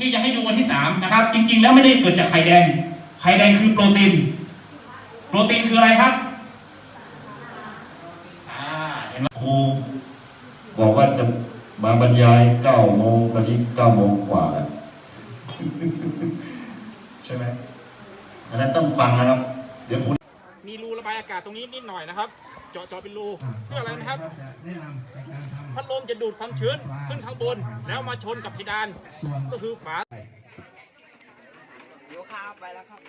ที่จะให้ดูวันที่สามนะครับ จริง ๆ แล้วไม่ได้เกิดจากไข่แดง ไข่แดงคือโปรตีน โปรตีนคืออะไรครับอ่าเห็นไหมครูบอกว่าจะมาบรรยายเก้าโมงตอนนี้เก้าโมงกว่าแล้วใช่ไหมอันนั้นต้องฟังนะครับ เดี๋ยวคุณมีรูระบายอากาศตรงนี้นิดหน่อยนะครับ เจาะเจาะเป็นรูเพื่ออะไรนะครับ พัดลมจะดูดความชื้นขึ้นข้างบน แล้วมาชนกับเพดาน ก็คือฝาเดี๋ยวข้าวไปแล้วครับ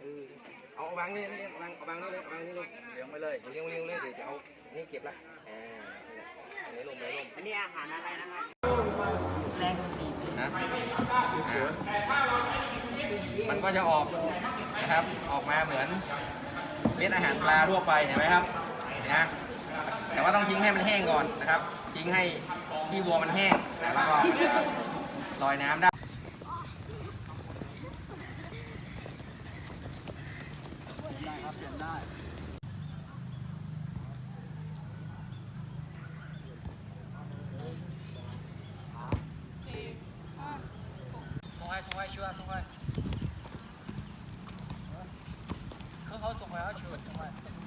เออเอาวางนี่นี่วางเอาวางนี่เลยวางนี่ลงเลี้ยงไปเลยเลี้ยงเลี้ยงเลยเดี๋ยวจะเอานี่เก็บละอ่าอันนี้ลงไปลงอันนี้อาหารอะไรนะครับแรงดีนะมันก็จะออก นะครับ ออกมาเหมือนเม็ดอาหารปลาทั่วไปเห็นไหมครับนะแต่ว่าต้องทิ้งให้มันแห้งก่อนนะครับ ทิ้งให้ที่วัวมันแห้งแล้วก็ลอยน้ำได้ส่งให้ส่งให้ Заворачивать, снимать.